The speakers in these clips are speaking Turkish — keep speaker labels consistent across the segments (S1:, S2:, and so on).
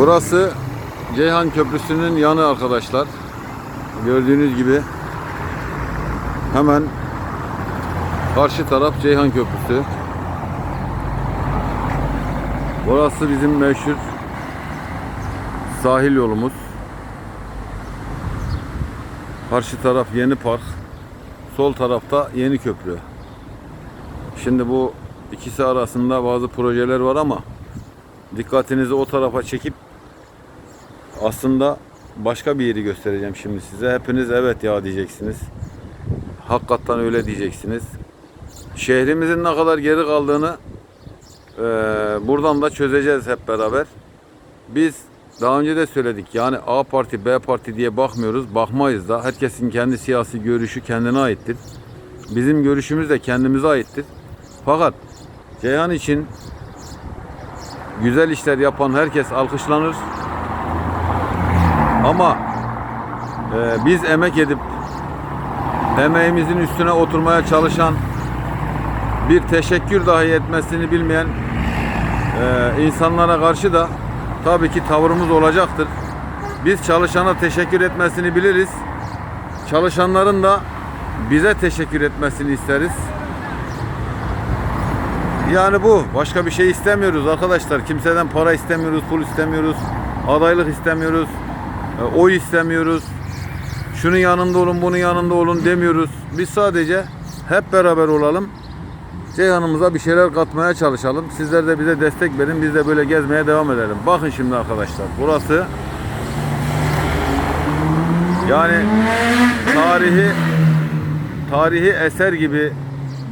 S1: Burası Ceyhan Köprüsü'nün yanı arkadaşlar. Gördüğünüz gibi hemen karşı taraf Ceyhan Köprüsü. Burası bizim meşhur sahil yolumuz. Karşı taraf Yeni Park. Sol tarafta Yeni Köprü. Şimdi bu ikisi arasında bazı projeler var ama dikkatinizi o tarafa çekip aslında başka bir yeri göstereceğim şimdi size. Hepiniz evet ya diyeceksiniz. Hakikaten öyle diyeceksiniz. Şehrimizin ne kadar geri kaldığını eee, buradan da çözeceğiz hep beraber. Biz daha önce de söyledik yani A parti B parti diye bakmıyoruz. Bakmayız da. Herkesin kendi siyasi görüşü kendine aittir. Bizim görüşümüz de kendimize aittir. Fakat Ceyhan için güzel işler yapan herkes alkışlanır. Ama e, biz emek edip emeğimizin üstüne oturmaya çalışan bir teşekkür dahi etmesini bilmeyen e, insanlara karşı da tabii ki tavrımız olacaktır. Biz çalışana teşekkür etmesini biliriz. Çalışanların da bize teşekkür etmesini isteriz. Yani bu. Başka bir şey istemiyoruz arkadaşlar. Kimseden para istemiyoruz, pul istemiyoruz, adaylık istemiyoruz, oy istemiyoruz. Şunun yanında olun, bunun yanında olun demiyoruz. Biz sadece hep beraber olalım. Ceyhan'ımıza bir şeyler katmaya çalışalım. Sizler de bize destek verin. Biz de böyle gezmeye devam edelim. Bakın şimdi arkadaşlar. Burası yani tarihi tarihi eser gibi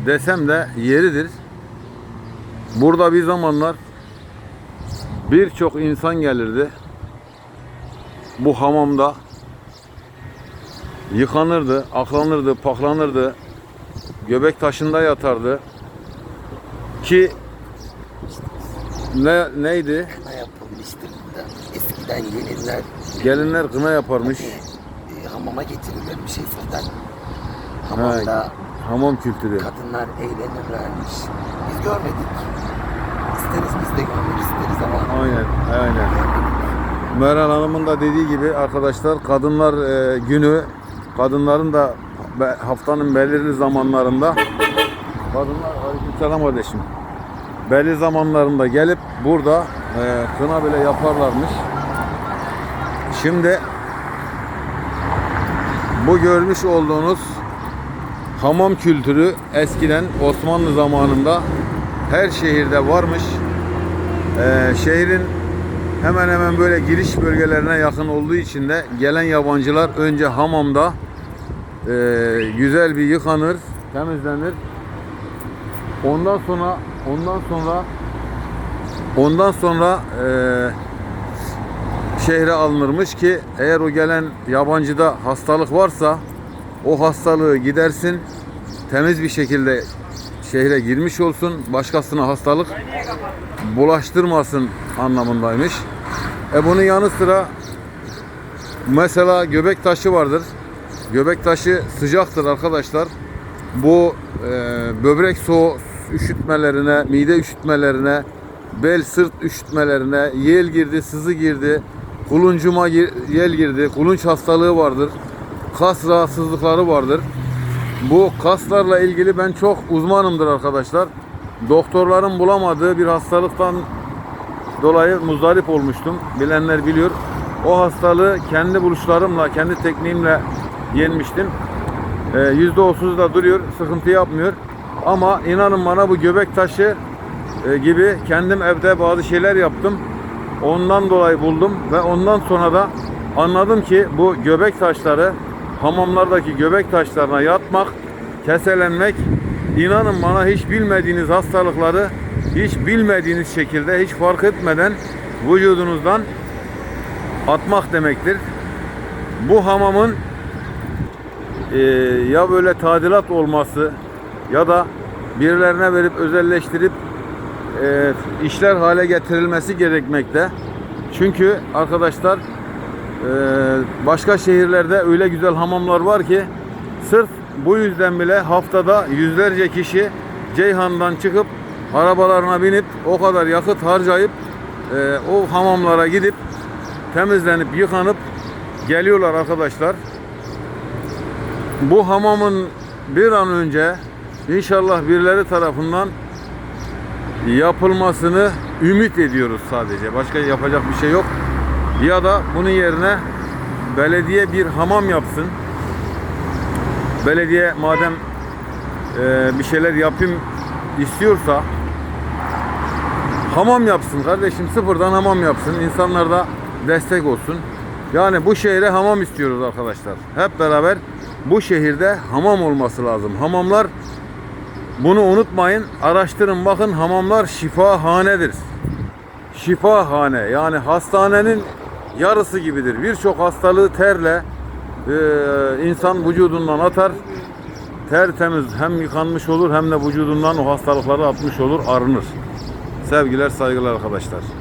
S1: desem de yeridir. Burada bir zamanlar birçok insan gelirdi. Bu hamamda yıkanırdı, aklanırdı, paklanırdı. Göbek taşında yatardı. Ki ne neydi?
S2: Kına yapılmıştır burada. Eskiden gelinler
S1: Gelinler kına yaparmış.
S2: e, hamama getirirlermiş eskiden. Hamamda
S1: Hamam kültürü.
S2: kadınlar eğlenirlermiş. Biz görmedik. İsteriz biz de görmek isteriz ama
S1: Aynen, aynen. Meral Hanım'ın da dediği gibi arkadaşlar kadınlar e, günü kadınların da haftanın belirli zamanlarında kadınlar aleykümselam kardeşim belli zamanlarında gelip burada e, kına bile yaparlarmış. Şimdi bu görmüş olduğunuz hamam kültürü eskiden Osmanlı zamanında her şehirde varmış. Ee, şehrin hemen hemen böyle giriş bölgelerine yakın olduğu için de gelen yabancılar önce hamamda e, güzel bir yıkanır, temizlenir. Ondan sonra ondan sonra ondan sonra e, şehre alınırmış ki eğer o gelen yabancıda hastalık varsa o hastalığı gidersin temiz bir şekilde şehre girmiş olsun başkasına hastalık bulaştırmasın anlamındaymış. E bunun yanı sıra mesela göbek taşı vardır. Göbek taşı sıcaktır arkadaşlar. Bu e, böbrek soğu üşütmelerine, mide üşütmelerine, bel sırt üşütmelerine, yel girdi, sızı girdi, kuluncuma yel girdi, kulunç hastalığı vardır. Kas rahatsızlıkları vardır. Bu kaslarla ilgili ben çok uzmanımdır arkadaşlar. Doktorların bulamadığı bir hastalıktan dolayı muzdarip olmuştum. Bilenler biliyor. O hastalığı kendi buluşlarımla, kendi tekniğimle yenmiştim. Ee, %30 da duruyor, sıkıntı yapmıyor. Ama inanın bana bu göbek taşı e, gibi kendim evde bazı şeyler yaptım. Ondan dolayı buldum ve ondan sonra da anladım ki bu göbek taşları hamamlardaki göbek taşlarına yatmak, keselenmek inanın bana hiç bilmediğiniz hastalıkları hiç bilmediğiniz şekilde hiç fark etmeden vücudunuzdan atmak demektir. Bu hamamın e, ya böyle tadilat olması ya da birilerine verip özelleştirip e, işler hale getirilmesi gerekmekte. Çünkü arkadaşlar başka şehirlerde öyle güzel hamamlar var ki sırf bu yüzden bile haftada yüzlerce kişi Ceyhan'dan çıkıp arabalarına binip o kadar yakıt harcayıp e, o hamamlara gidip temizlenip yıkanıp geliyorlar arkadaşlar. Bu hamamın bir an önce inşallah birileri tarafından yapılmasını ümit ediyoruz sadece. Başka yapacak bir şey yok. Ya da bunun yerine belediye bir hamam yapsın. Belediye madem e, bir şeyler yapayım istiyorsa hamam yapsın kardeşim sıfırdan hamam yapsın. İnsanlar da destek olsun. Yani bu şehre hamam istiyoruz arkadaşlar. Hep beraber bu şehirde hamam olması lazım. Hamamlar bunu unutmayın. Araştırın bakın hamamlar şifahanedir. Şifahane yani hastanenin yarısı gibidir. Birçok hastalığı terle e, insan vücudundan atar. Tertemiz hem yıkanmış olur hem de vücudundan o hastalıkları atmış olur, arınır. Sevgiler, saygılar arkadaşlar.